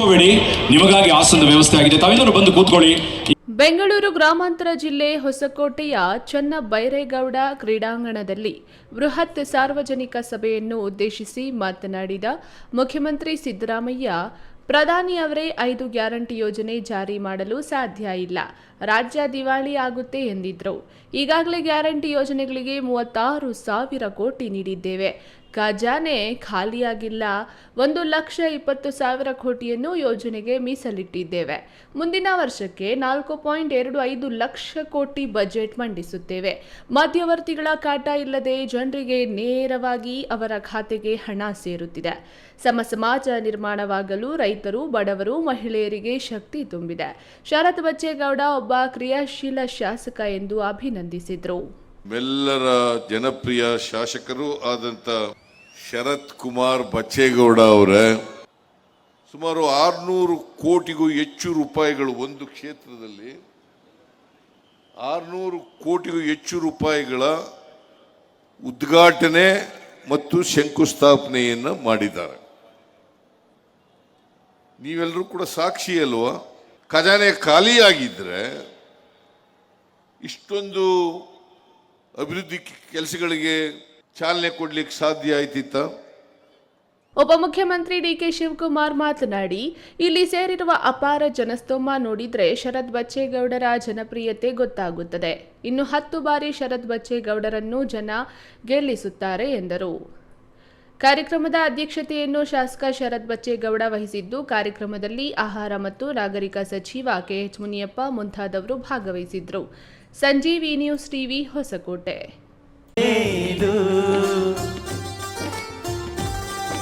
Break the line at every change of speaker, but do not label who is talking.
ಕೂತ್ಕೋಬೇಡಿ ನಿಮಗಾಗಿ ಆಸನದ ವ್ಯವಸ್ಥೆ ಆಗಿದೆ. ತಾವೆಲ್ಲರೂ ಬಂದು ಕೂತ್ಕೊಳ್ಳಿ.
ಬೆಂಗಳೂರು ಗ್ರಾಮಾಂತರ ಜಿಲ್ಲೆ ಹೊಸಕೋಟೆಯ ಚನ್ನಬೈರೇಗೌಡ ಕ್ರೀಡಾಂಗಣದಲ್ಲಿ ಬೃಹತ್ ಸಾರ್ವಜನಿಕ ಸಭೆಯನ್ನು ಉದ್ದೇಶಿಸಿ ಮಾತನಾಡಿದ ಮುಖ್ಯಮಂತ್ರಿ ಸಿದ್ದರಾಮಯ್ಯ, ಪ್ರಧಾನಿ ಅವರೇ ಐದು ಗ್ಯಾರಂಟಿ ಯೋಜನೆ ಜಾರಿ ಮಾಡಲು ಸಾಧ್ಯ ಇಲ್ಲ. ರಾಜ್ಯ ದಿವಾಳಿ ಆಗುತ್ತೆ ಎಂದಿದ್ರು. ಈಗಾಗಲೇ ಗ್ಯಾರಂಟಿ ಯೋಜನೆಗಳಿಗೆ ಮೂವತ್ತಾರು ಸಾವಿರ ಕೋಟಿ ನೀಡಿದ್ದೇವೆ. ಖಜಾನೆ ಖಾಲಿಯಾಗಿಲ್ಲ. ಒಂದು ಲಕ್ಷ ಇಪ್ಪತ್ತು ಸಾವಿರ ಕೋಟಿಯನ್ನು ಯೋಜನೆಗೆ ಮೀಸಲಿಟ್ಟಿದ್ದೇವೆ. ಮುಂದಿನ ವರ್ಷಕ್ಕೆ ನಾಲ್ಕು ಪಾಯಿಂಟ್ ಎರಡು ಐದು ಲಕ್ಷ ಕೋಟಿ ಬಜೆಟ್ ಮಂಡಿಸುತ್ತೇವೆ. ಮಧ್ಯವರ್ತಿಗಳ ಕಾಟ ಇಲ್ಲದೆ ಜನರಿಗೆ ನೇರವಾಗಿ ಅವರ ಖಾತೆಗೆ ಹಣ ಸೇರುತ್ತಿದೆ. ಸಮ ಸಮಾಜ ನಿರ್ಮಾಣವಾಗಲು ರೈತರು, ಬಡವರು, ಮಹಿಳೆಯರಿಗೆ ಶಕ್ತಿ ತುಂಬಿದೆ. ಶರತ್ ಬಚ್ಚೇಗೌಡ ಒಬ್ಬ ಕ್ರಿಯಾಶೀಲ ಶಾಸಕ ಎಂದು ಅಭಿನಂದಿಸಿದರು.
ಎಲ್ಲರ ಜನಪ್ರಿಯ ಶಾಸಕರು ಆದಂತ ಶರತ್ ಕುಮಾರ್ ಬಚ್ಚೇಗೌಡ ಅವರೇ, ಸುಮಾರು ಆರ್ನೂರು ಕೋಟಿಗೂ ಹೆಚ್ಚು ರೂಪಾಯಿಗಳು ಒಂದು ಕ್ಷೇತ್ರದಲ್ಲಿ, ಆರ್ನೂರು ಕೋಟಿಗೂ ಹೆಚ್ಚು ರೂಪಾಯಿಗಳ ಉದ್ಘಾಟನೆ ಮತ್ತು ಶಂಕುಸ್ಥಾಪನೆಯನ್ನು ಮಾಡಿದ್ದಾರೆ. ನೀವೆಲ್ಲರೂ ಕೂಡ ಸಾಕ್ಷಿ ಅಲ್ವಾ? ಖಜಾನೆ ಖಾಲಿಯಾಗಿದ್ದರೆ ಇಷ್ಟೊಂದು ಅಭಿವೃದ್ಧಿ ಕೆಲಸಗಳಿಗೆ ಚಾಲನೆ ಕೊಡ್ಲಿಕ್ಕೆ ಸಾಧ್ಯ ಆಯ್ತಿತ್ತ?
ಉಪಮುಖ್ಯಮಂತ್ರಿ ಡಿಕೆ ಶಿವಕುಮಾರ್ ಮಾತನಾಡಿ ಇಲ್ಲಿ ಸೇರಿರುವ ಅಪಾರ ಜನಸ್ತೋಮ ನೋಡಿದ್ರೆ ಶರತ್ ಬಚ್ಚೇಗೌಡರ ಜನಪ್ರಿಯತೆ ಗೊತ್ತಾಗುತ್ತದೆ. ಇನ್ನು ಹತ್ತು ಬಾರಿ ಶರತ್ ಬಚ್ಚೇಗೌಡರನ್ನು ಜನ ಗೆಲ್ಲಿಸುತ್ತಾರೆ ಎಂದರು. ಕಾರ್ಯಕ್ರಮದ ಅಧ್ಯಕ್ಷತೆಯನ್ನು ಶಾಸಕ ಶರತ್ ಬಚ್ಚೇಗೌಡ ವಹಿಸಿದ್ದು ಕಾರ್ಯಕ್ರಮದಲ್ಲಿ ಆಹಾರ ಮತ್ತು ನಾಗರಿಕ ಸಚಿವ ಕೆಎಚ್ ಮುನಿಯಪ್ಪ ಮುಂತಾದವರು ಭಾಗವಹಿಸಿದ್ರು. Sanjeevi news TV Hoskote.
ಇದು